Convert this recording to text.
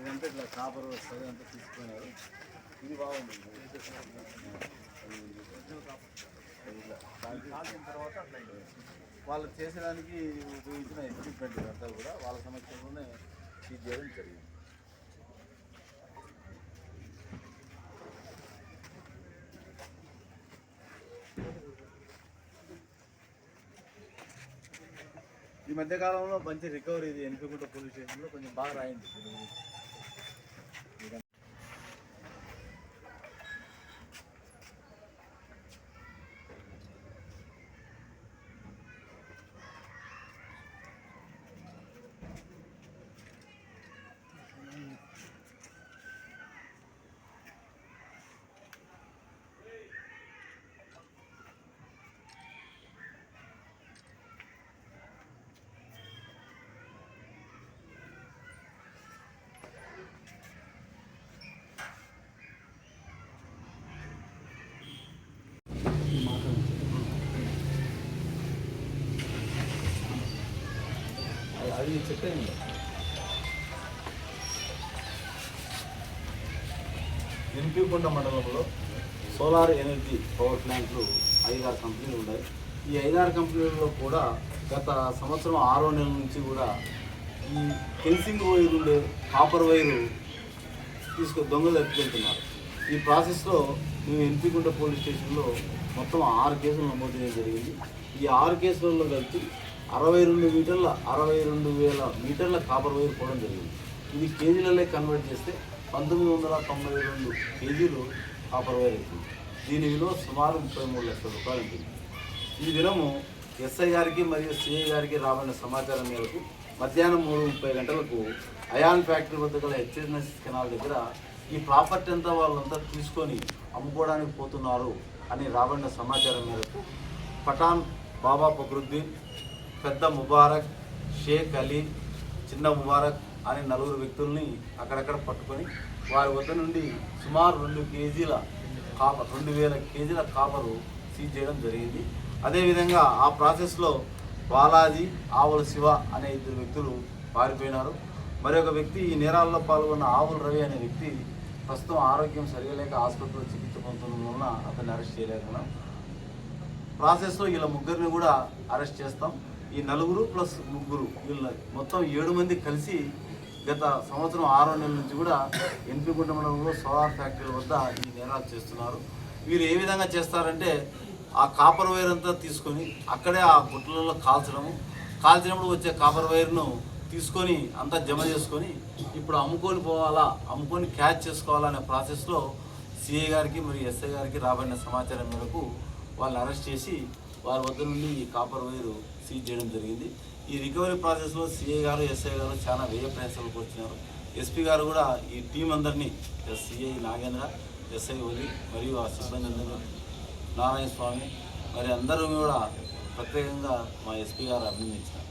ఇదంతా ఇట్లా కాపర్ వస్తుంది అంతా తీసుకున్నారు. ఇది బాగుంది. తర్వాత అట్లా వాళ్ళు చేసేదానికి ఉపయోగించిన ఎక్విప్మెంట్ అంతా కూడా వాళ్ళ సమక్షంలోనే సీజ్ చేయడం జరిగింది. ఈ మధ్యకాలంలో మంచి రికవరీ ఇది ఎన్పికుంట పోలీస్ స్టేషన్లో కొంచెం బాగా రాయింది. అది- అది చెప్పేయండి మండలంలో సోలార్ ఎనర్జీ పవర్ ప్లాంట్లు ఐదారు కంపెనీలు ఉన్నాయి. ఈ ఐదారు కంపెనీలలో కూడా గత సంవత్సరం ఆరో నెలల నుంచి కూడా ఈ ఫెన్సింగ్ వైర్ ఉండే కాపర్ వైరు తీసుకు దొంగలు ఎత్తుకెళ్తున్నారు. ఈ ప్రాసెస్లో మేము ఎన్పికుంట పోలీస్ స్టేషన్లో మొత్తం ఆరు కేసులు నమోదు చేయడం జరిగింది. ఈ ఆరు కేసులలో కలిపి అరవై రెండు మీటర్ల అరవై రెండు వేల మీటర్ల కాపర్ వైర్ పోవడం జరిగింది. ఇది కేజీలలో కన్వర్ట్ చేస్తే పంతొమ్మిది వందల తొంభై రెండు కేజీలు కాపర్ వైర్ అవుతుంది. దీని విలువ సుమారు ముప్పై మూడు లక్షల రూపాయలు ఉంటుంది ఈ దినము ఎస్ఐ గారికి మరియు సిఐ గారికి రాబడిన సమాచారం మేరకు మధ్యాహ్నం మూడు ముప్పై గంటలకు అయాన్ ఫ్యాక్టరీ వద్ద గల హెచ్ఎన్ఎస్ కెనాల్ దగ్గర ఈ ప్రాపర్టీ అంతా వాళ్ళంతా తీసుకొని అమ్ముకోవడానికి పోతున్నారు అని రాబడిన సమాచారం మేరకు పఠాన్ బాబా ఫక్రుద్దీన్ పెద్ద ముబారక్ షేక్ అలీ చిన్న ముబారక్ అనే నలుగురు వ్యక్తుల్ని అక్కడక్కడ పట్టుకొని వారి వద్ద నుండి సుమారు రెండు కేజీల కాపర్ రెండు వేల కేజీల కాపరు సీజ్ చేయడం జరిగింది. అదేవిధంగా ఆ ప్రాసెస్లో బాలాజీ ఆవుల శివ అనే ఇద్దరు వ్యక్తులు పారిపోయినారు. మరొక వ్యక్తి ఈ నేరాల్లో పాల్గొన్న ఆవుల రవి అనే వ్యక్తి ప్రస్తుతం ఆరోగ్యం సరిగా లేక ఆసుపత్రిలో చికిత్స పొందుతున్న వలన అతన్ని అరెస్ట్ చేయలేకున్నాం ప్రాసెస్లో ఇలా ముగ్గురిని కూడా అరెస్ట్ చేస్తాం. ఈ నలుగురు ప్లస్ ముగ్గురు వీళ్ళ మొత్తం ఏడు మంది కలిసి గత సంవత్సరం ఆరో నెలల నుంచి కూడా ఎన్పిగుంట మండలంలో సోలార్ ఫ్యాక్టరీల వద్ద ఈ నేరాలు చేస్తున్నారు. వీరు ఏ విధంగా చేస్తారంటే ఆ కాపర్ వైర్ అంతా తీసుకొని అక్కడే ఆ గుట్లలో కాల్చడము. కాల్చినప్పుడు వచ్చే కాపర్ వైర్ను తీసుకొని అంతా జమ చేసుకొని ఇప్పుడు అమ్ముకొని పోవాలా అమ్ముకొని క్యాచ్ చేసుకోవాలా అనే ప్రాసెస్లో సిఐ గారికి మరియు ఎస్ఐ గారికి రాబడిన సమాచారం మేరకు వాళ్ళని అరెస్ట్ చేసి వారి వద్ద నుండి ఈ కాపర్ వైరు సీజ్ చేయడం జరిగింది. ఈ రికవరీ ప్రాసెస్లో సిఐ గారు ఎస్ఐ గారు చాలా వ్యయ ప్రయాసాలకు వచ్చినారు. ఎస్పీ గారు కూడా ఈ టీం అందరినీ సిఐ నాగేంద్ర ఎస్ఐ ఒలి మరియు ఆ సిబ్బంది అందరూ నారాయణ స్వామి మరి అందరూ కూడా ప్రత్యేకంగా మా ఎస్పీ గారు అభినందించారు